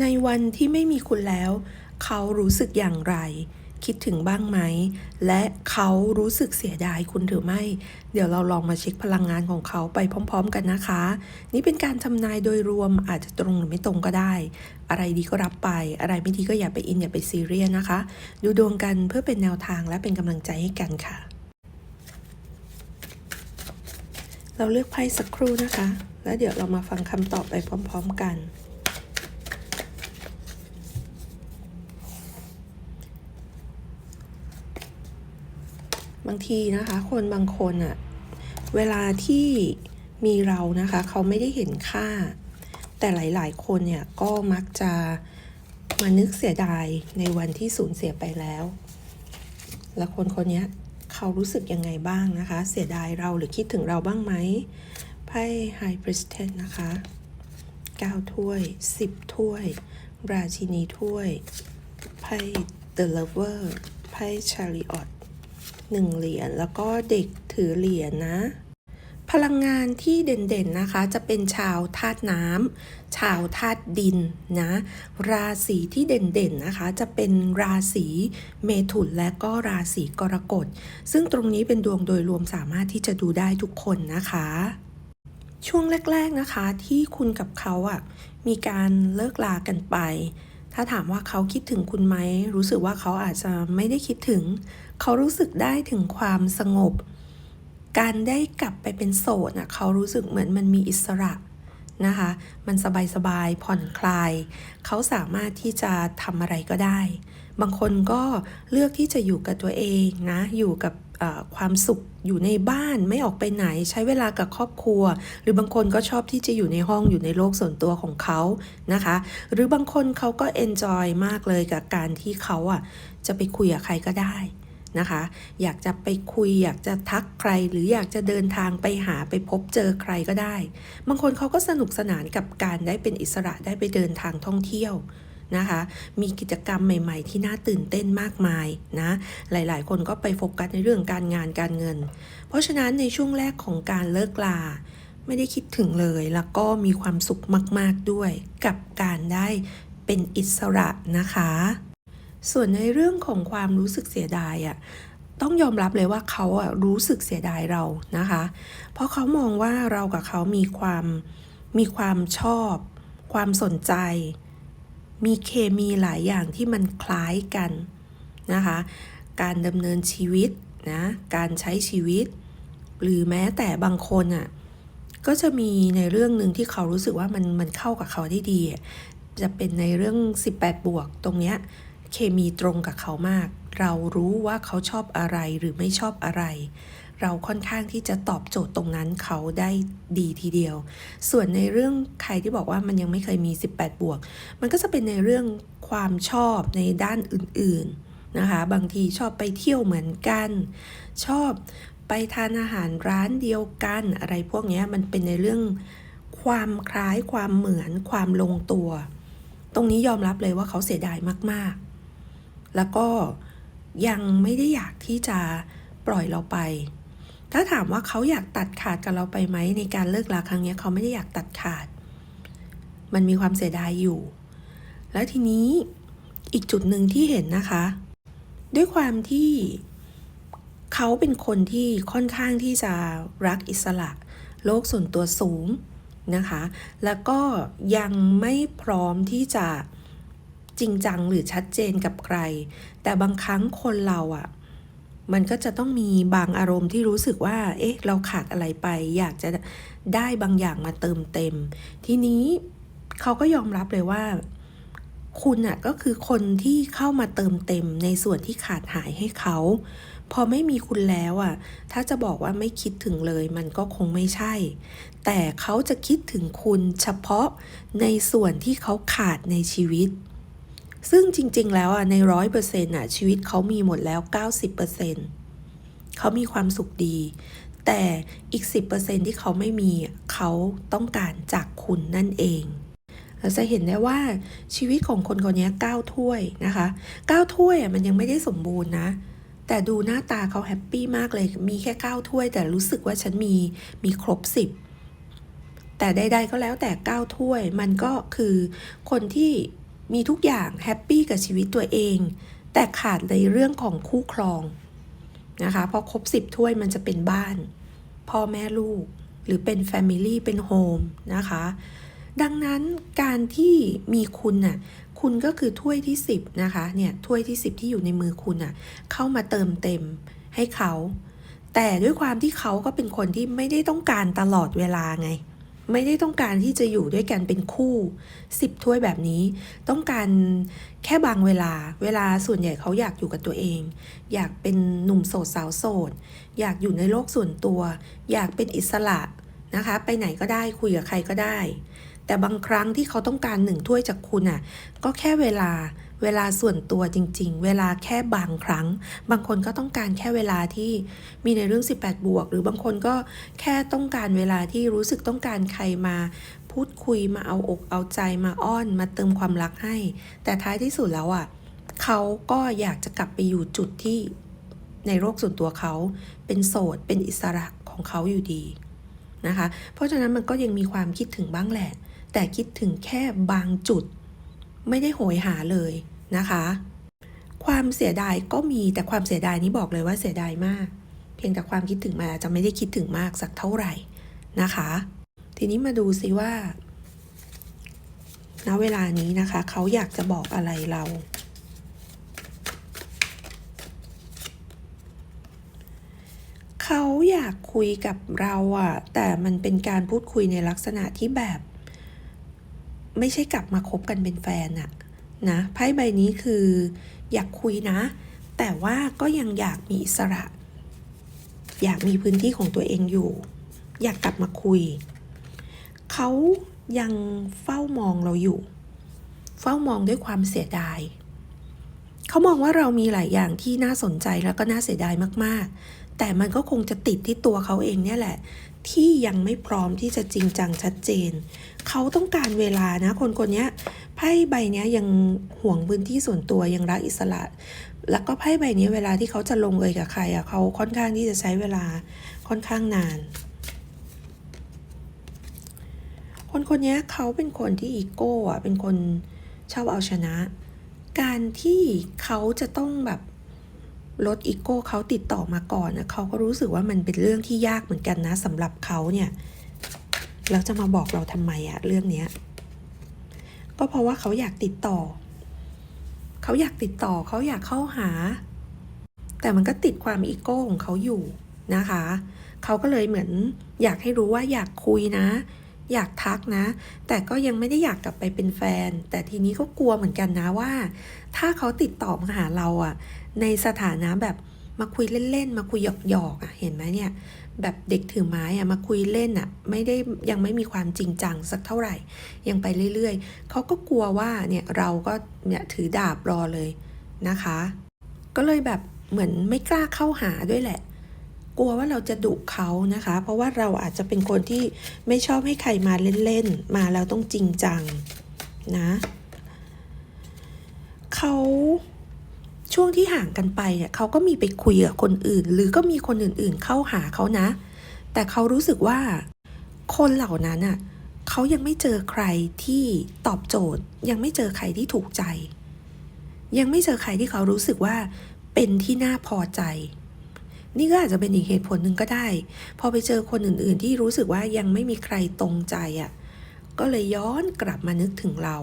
ในวันที่ไม่มีคุณแล้ว เขารู้สึกอย่างไร คิดถึงบ้างไหม และเขารู้สึกเสียดายคุณหรือไม่ เดี๋ยวเราลองมาเช็คพลังงานของเขาไปพร้อม ๆ กันนะคะ นี่เป็นการทำนายโดยรวมอาจจะตรงหรือไม่ตรงก็ได้ อะไรดีก็รับไป อะไรไม่ดีก็อย่าไปอินอย่าไปซีเรียสนะคะ ดูดวงกันเพื่อเป็นแนวทางและเป็นกำลังใจให้กันค่ะ เราเลือกไพ่สักครู่นะคะ แล้วเดี๋ยวเรามาฟังคำตอบไปพร้อม ๆ กัน บางทีนะคะ คนบางคนอะเวลาที่มีเรานะคะ เขาไม่ได้เห็นค่า แต่หลาย ๆ คนเนี่ยก็มักจะมานึกเสียดายในวันที่สูญเสียไปแล้ว และคนคนนี้เขารู้สึกยังไงบ้างนะคะ เสียดายเราหรือคิดถึงเราบ้างไหมไพ่ไฮพรสเทนนะคะ 9 ถ้วย 10 ถ้วย ราชินีถ้วย ไพ่เดอะเลเวอร์ ไพ่ชาริออต หนึ่งเหรียญแล้วก็เด็กถือเหรียญนะ พลังงานที่เด่นๆนะคะ จะเป็นชาวธาตุน้ำชาวธาตุดินนะ ราศีที่เด่นๆนะคะ จะเป็นราศีเมถุนและก็ราศีกรกฎ ซึ่งตรงนี้เป็นดวงโดยรวมสามารถที่จะดูได้ทุกคนนะคะช่วงแรก ๆนะคะที่คุณกับเขาอะ่ะมีการเลิกลากันไป ถ้าถามว่าเขาคิดถึงคุณไหม รู้สึกว่าเขาอาจจะไม่ได้คิดถึง เขารู้สึกได้ถึงความสงบ การได้กลับไปเป็นโสดนะเขารู้สึกเหมือนมันมีอิสระนะคะ มันสบายๆผ่อนคลาย เขาสามารถที่จะทำอะไรก็ได้ บางคนก็เลือกที่จะอยู่กับตัวเองนะ อยู่กับความสุขอยู่ในบ้านไม่ออกไปไหนใช้เวลากับครอบครัว หรือบางคนก็ชอบที่จะอยู่ในห้องอยู่ในโลกส่วนตัวของเขานะคะ หรือบางคนเขาก็เอนจอยมากเลยกับการที่เขาอะจะไปคุยกับใครก็ได้นะคะ อยากจะไปคุยอยากจะทักใคร หรืออยากจะเดินทางไปหาไปพบเจอใครก็ได้ บางคนเขาก็สนุกสนานกับการได้เป็นอิสระได้ไปเดินทางท่องเที่ยว นะคะ มีกิจกรรมใหม่ๆ ที่น่าตื่นเต้นมากมายนะ หลายๆ คนก็ไปโฟกัสในเรื่องการงานการเงิน เพราะฉะนั้นในช่วงแรกของการเลิกลาไม่ได้คิดถึงเลยแล้วก็มีความสุขมาก ๆ ด้วยกับการได้เป็นอิสระนะคะ ส่วนในเรื่องของความรู้สึกเสียดายอะ่ะต้องยอมรับเลยว่าเขาอะรู้สึกเสียดายเรานะคะ เพราะเขามองว่าเรากับเขามีความมีความชอบ ความสนใจ มีเคมีหลายอย่างที่มันคล้ายกันนะคะ การดำเนินชีวิตนะ การใช้ชีวิต หรือแม้แต่บางคนอะก็จะมีในเรื่องหนึ่งที่เขารู้สึกว่ามันมันเข้ากับเขาได้ดี จะเป็นในเรื่อง 18 บวกตรงเนี้ยเคมีตรงกับเขามาก เรารู้ว่าเขาชอบอะไรหรือไม่ชอบอะไร เราค่อนข้างที่จะตอบโจทย์ตรงนั้นเขาได้ดีทีเดียว ส่วนในเรื่องใครที่บอกว่ามันยังไม่เคยมี 18 บวก มันก็จะเป็นในเรื่องความชอบในด้านอื่นๆนะคะ บางทีชอบไปเที่ยวเหมือนกัน ชอบไปทานอาหารร้านเดียวกัน อะไรพวกนี้มันเป็นในเรื่องความคล้ายความเหมือนความลงตัว ตรงนี้ยอมรับเลยว่าเขาเสียดายมากๆ แล้วก็ยังไม่ได้อยากที่จะปล่อยเราไป ถ้าถามว่าเขาอยากตัดขาดกับเราไปไหมในการเลิกลาครั้งนี้เขาไม่ได้อยากตัดขาด มันมีความเสียดายอยู่ แล้วทีนี้อีกจุดหนึ่งที่เห็นนะคะ ด้วยความที่เขาเป็นคนที่ค่อนข้างที่จะรักอิสระ โลกส่วนตัวสูงนะคะ แล้วก็ยังไม่พร้อมที่จะจริงจังหรือชัดเจนกับใคร แต่บางครั้งคนเราอะ่ะ มันก็จะต้องมีบางอารมณ์ที่รู้สึกว่า เอ๊ะ เราขาดอะไรไป อยากจะได้บางอย่างมาเติมเต็ม ทีนี้เขาก็ยอมรับเลยว่า คุณอะก็คือคนที่เข้ามาเติมเต็มในส่วนที่ขาดหายให้เขา พอไม่มีคุณแล้วอะถ้าจะบอกว่าไม่คิดถึงเลย มันก็คงไม่ใช่ แต่เขาจะคิดถึงคุณเฉพาะในส่วนที่เขาขาดในชีวิต ซึ่งจริง ๆ แล้วอะในร้อยเปอร์เซ็นต์อะชีวิตเขามีหมดแล้ว 90%เปอร์เซ็นต์เขามีความสุขดี แต่อีก 10%ที่เขาไม่มีเขาต้องการจากคุณนั่นเองเราจะเห็นได้ว่าชีวิตของคนคนนี้ก้9ถ้วยนะคะก้9ถ้วยอะมันยังไม่ได้สมบูรณ์นะ แต่ดูหน้าตาเขาแฮปปี้มากเลย มีแค่ก้9ถ้วย แต่รู้สึกว่าฉันมีมีครบ10แต่ใดๆก็แล้วแต่ก้9ถ้วย มันก็คือคนที่ มีทุกอย่างแฮปปี้กับชีวิตตัวเอง แต่ขาดในเรื่องของคู่ครองนะคะพราะครบสิบถ้วยมันจะเป็นบ้าน พ่อแม่ลูก หรือเป็นแฟมิลี่เป็นโฮมนะคะ ดังนั้นการที่มีคุณน่ะคุณก็คือถ้วยที่ 10นะคะเนี่ยถ้วยที่ 10 ที่อยู่ในมือคุณน่ะเข้ามาเติมเต็มให้เขา แต่ด้วยความที่เขาก็เป็นคนที่ไม่ได้ต้องการตลอดเวลาไง ไม่ได้ต้องการที่จะอยู่ด้วยกันเป็นคู่ 10 ถ้วยแบบนี้ ต้องการแค่บางเวลา เวลาส่วนใหญ่เขาอยากอยู่กับตัวเอง อยากเป็นหนุ่มโสดสาวโสด อยากอยู่ในโลกส่วนตัว อยากเป็นอิสระนะคะ ไปไหนก็ได้คุยกับใครก็ได้ แต่บางครั้งที่เขาต้องการหนึ่งถ้วยจากคุณอะ ก็แค่เวลา เวลาส่วนตัวจริง ๆ เวลาแค่บางครั้ง บางคนก็ต้องการแค่เวลาที่มีในเรื่อง 18 บวก หรือบางคนก็แค่ต้องการเวลาที่รู้สึกต้องการใครมาพูดคุยมาเอาอกเอาใจมาอ้อนมาเติมความรักให้ แต่ท้ายที่สุดแล้วอะเขาก็อยากจะกลับไปอยู่จุดที่ในโลกส่วนตัวเขาเป็นโสดเป็นอิสระของเขาอยู่ดีนะคะ เพราะฉะนั้นมันก็ยังมีความคิดถึงบ้างแหละ แต่คิดถึงแค่บางจุด ไม่ได้โหยหาเลยนะคะ ความเสียดายก็มีแต่ความเสียดายนี้บอกเลยว่าเสียดายมาก เพียงแต่ความคิดถึงมาจจะไม่ได้คิดถึงมากสักเท่าไหร่นะคะ ทีนี้มาดูซิว่าณเวลานี้นะคะเขาอยากจะบอกอะไรเรา เขาอยากคุยกับเราอะแต่มันเป็นการพูดคุยในลักษณะที่แบบ ไม่ใช่กลับมาคบกันเป็นแฟนอะนะไพ่ใบนี้คืออยากคุยนะ แต่ว่าก็ยังอยากมีอิสระ อยากมีพื้นที่ของตัวเองอยู่ อยากกลับมาคุย เขายังเฝ้ามองเราอยู่ เฝ้ามองด้วยความเสียดาย เขามองว่าเรามีหลายอย่างที่น่าสนใจแล้วก็น่าเสียดายมากๆ แต่มันก็คงจะติดที่ตัวเขาเองเนี่ยแหละ ที่ยังไม่พร้อมที่จะจริงจังชัดเจน เขาต้องการเวลานะ คนคนนี้ไพ่ใบนี้ยังห่วงพื้นที่ส่วนตัวยังรักอิสระ แล้วก็ไพ่ใบนี้เวลาที่เขาจะลงเอยกับใครอะเขาค่อนข้างที่จะใช้เวลาค่อนข้างนาน คนคนนี้เขาเป็นคนที่อีโก้อะเป็นคนชอบเอาชนะ การที่เขาจะต้องแบบลดอีโก้เขาติดต่อมาก่อนนะเขาก็รู้สึกว่ามันเป็นเรื่องที่ยากเหมือนกันนะสำหรับเขาเนี่ยแล้วจะมาบอกเราทำไมอะเรื่องเนี้ยก็เพราะว่าเขาอยากติดต่อ เขาอยากติดต่อเขาอยากเข้าหา แต่มันก็ติดความอีโก้ของเขาอยู่นะคะ เขาก็เลยเหมือนอยากให้รู้ว่าอยากคุยนะ อยากทักนะ แต่ก็ยังไม่ได้อยากกลับไปเป็นแฟน แต่ทีนี้ก็กลัวเหมือนกันนะว่า ถ้าเขาติดต่อมาหาเราอะในสถานะแบบมาคุยเล่นๆ มาคุยหยอกๆอะเห็นไหมเนี่ย แบบเด็กถือไม้อะมาคุยเล่นอะไม่ได้ยังไม่มีความจริงจังสักเท่าไหร่ ยังไปเรื่อยๆ เขาก็กลัวว่าเนี่ยเราก็เนี่ยถือดาบรอเลยนะคะ ก็เลยแบบเหมือนไม่กล้าเข้าหาด้วยแหละ กลัวว่าเราจะดุเขานะคะ เพราะว่าเราอาจจะเป็นคนที่ไม่ชอบให้ใครมาเล่นๆ มาแล้วต้องจริงจังนะเขาช่วงที่ห่างกันไปเนี่ยเขาก็มีไปคุยกับคนอื่น หรือก็มีคนอื่นๆเข้าหาเขานะ แต่เขารู้สึกว่าคนเหล่านั้นอะเขายังไม่เจอใครที่ตอบโจทย์ ยังไม่เจอใครที่ถูกใจ ยังไม่เจอใครที่เขารู้สึกว่าเป็นที่น่าพอใจ นี่ก็อาจจะเป็นอีกเหตุผลหนึ่งก็ได้ พอไปเจอคนอื่นๆ ที่รู้สึกว่ายังไม่มีใครตรงใจอะ ก็เลยย้อนกลับมานึกถึงเรา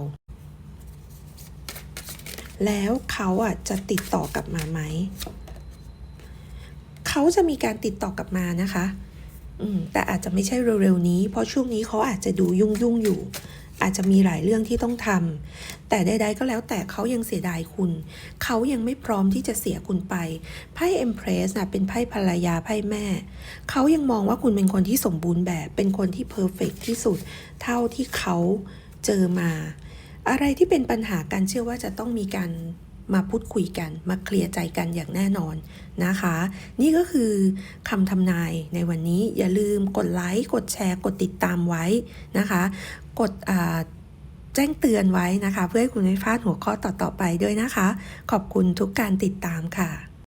แล้วเขาอะจะติดต่อกลับมาไหม เขาจะมีการติดต่อกลับมานะคะ อืมแต่อาจจะไม่ใช่เร็วๆนี้ เพราะช่วงนี้เขาอาจจะดูยุ่งๆอยู่ อาจจะมีหลายเรื่องที่ต้องทำแต่ใดๆก็แล้วแต่เขายังเสียดายคุณ เขายังไม่พร้อมที่จะเสียคุณไปไพ่เอ็มเพรสนะเป็นไพ่ภรรยาไพ่แม่ เขายังมองว่าคุณเป็นคนที่สมบูรณ์แบบ เป็นคนที่เพอร์เฟกที่สุด เท่าที่เขาเจอมา อะไรที่เป็นปัญหาการเชื่อว่าจะต้องมีการ มาพูดคุยกัน มาเคลียร์ใจกันอย่างแน่นอนนะคะ นี่ก็คือคำทำนายในวันนี้อย่าลืมกดไลค์กดแชร์กดติดตามไว้นะคะ กดแจ้งเตือนไว้นะคะ เพื่อให้คุณไม่พลาดหัวข้อต่อ ๆ ไปด้วยนะคะ ขอบคุณทุกการติดตามค่ะ